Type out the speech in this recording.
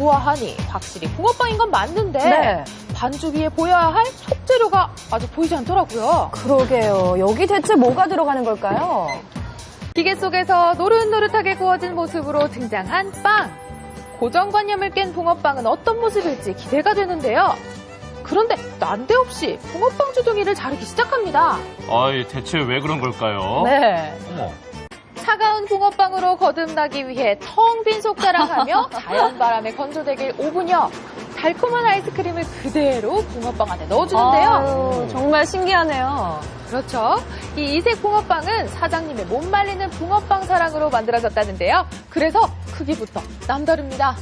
보아하니 확실히 붕어빵인 건 맞는데 네. 반죽 위에 보여야 할 속재료가 아직 보이지 않더라고요. 그러게요. 여기 대체 뭐가 들어가는 걸까요? 기계 속에서 노릇노릇하게 구워진 모습으로 등장한 빵. 고정관념을 깬 붕어빵은 어떤 모습일지 기대가 되는데요. 그런데 난데없이 붕어빵 주둥이를 자르기 시작합니다. 아이, 대체 왜 그런 걸까요? 네. 어머. 차가운 붕어빵으로 거듭나기 위해 텅 빈 속자랑하며 자연 바람에 건조되길 5분여 달콤한 아이스크림을 그대로 붕어빵 안에 넣어주는데요. 아유, 정말 신기하네요. 그렇죠. 이 이색 붕어빵은 사장님의 못 말리는 붕어빵 사랑으로 만들어졌다는데요. 그래서 크기부터 남다릅니다.